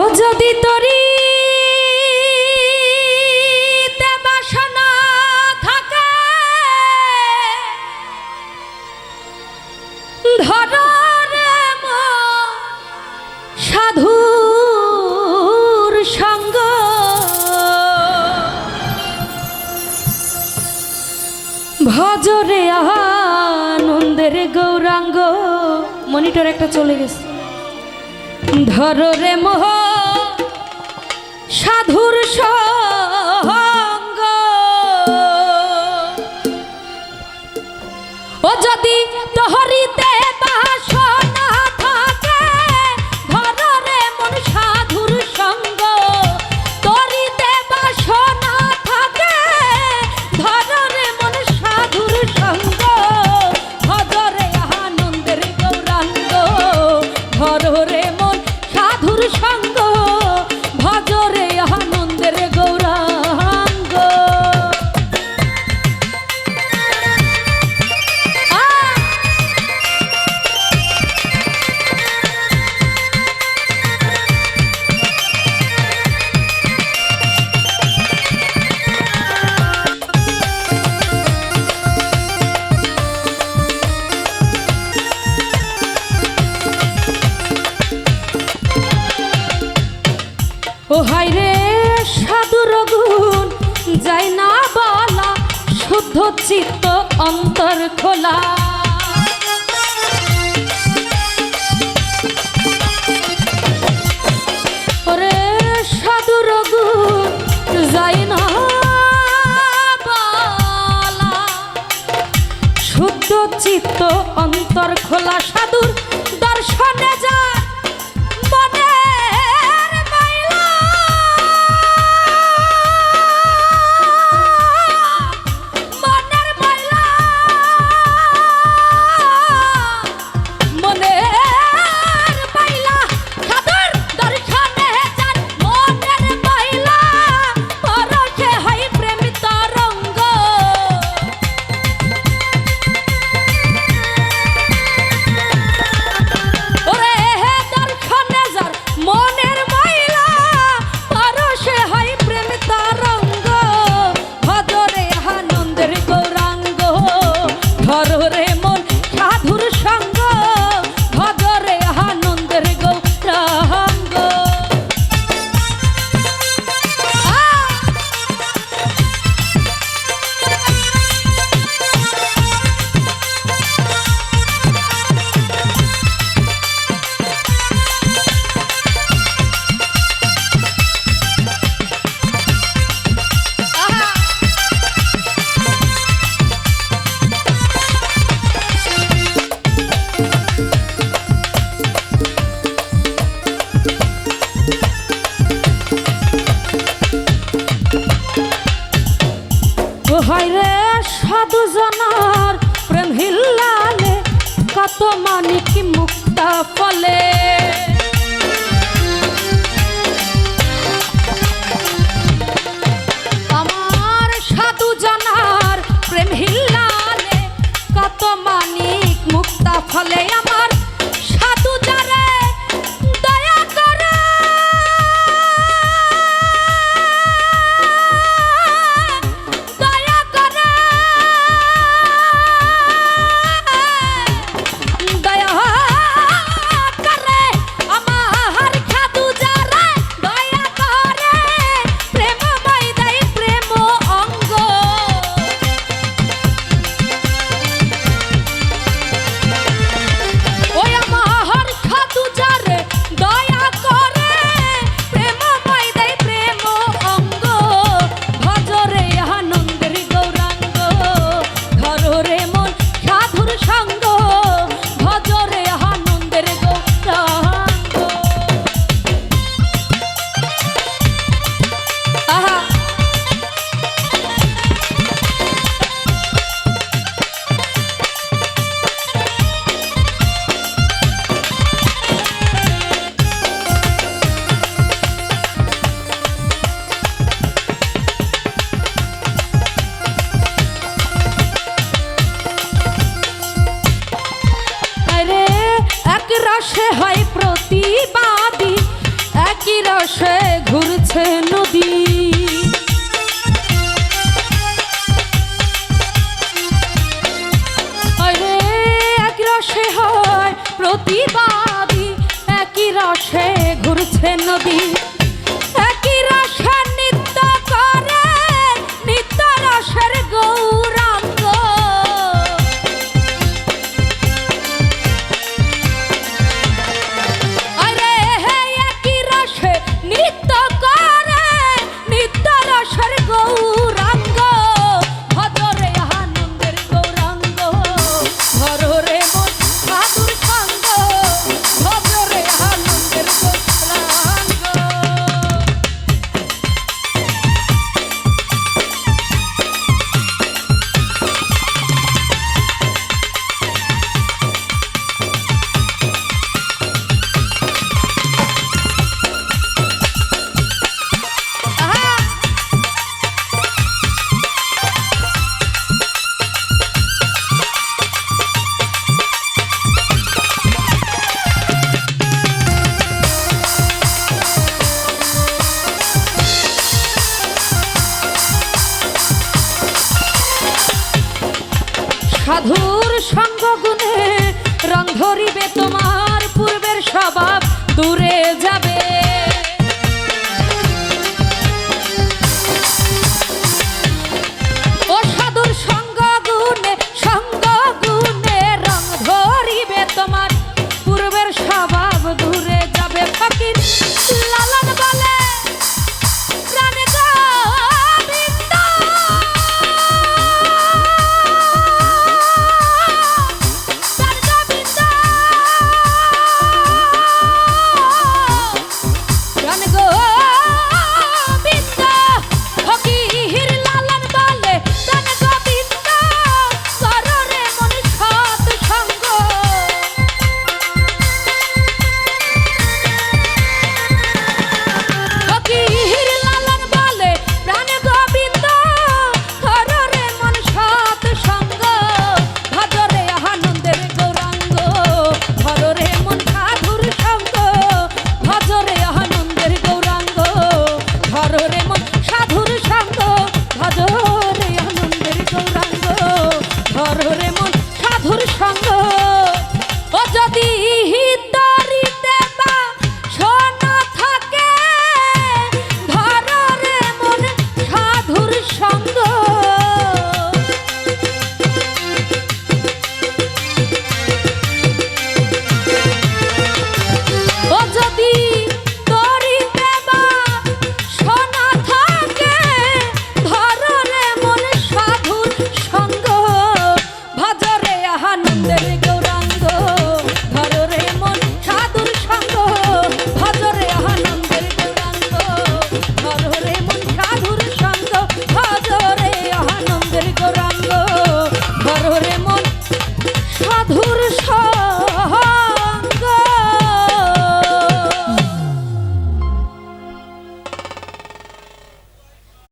ও যদি তরি ধরো রে সাধু ভজরে আনন্দের গৌরাঙ্গ মনিটর একটা চলে গেছে। ধর রে মোহ সাধুর সব শুদ্ধ চিত্ত অন্তর খোলা। চিত্ত অন্তর খোলা সাধুর দর্শনে যায় হয় প্রতিবাদী। একই রসে ঘুরছে নদী।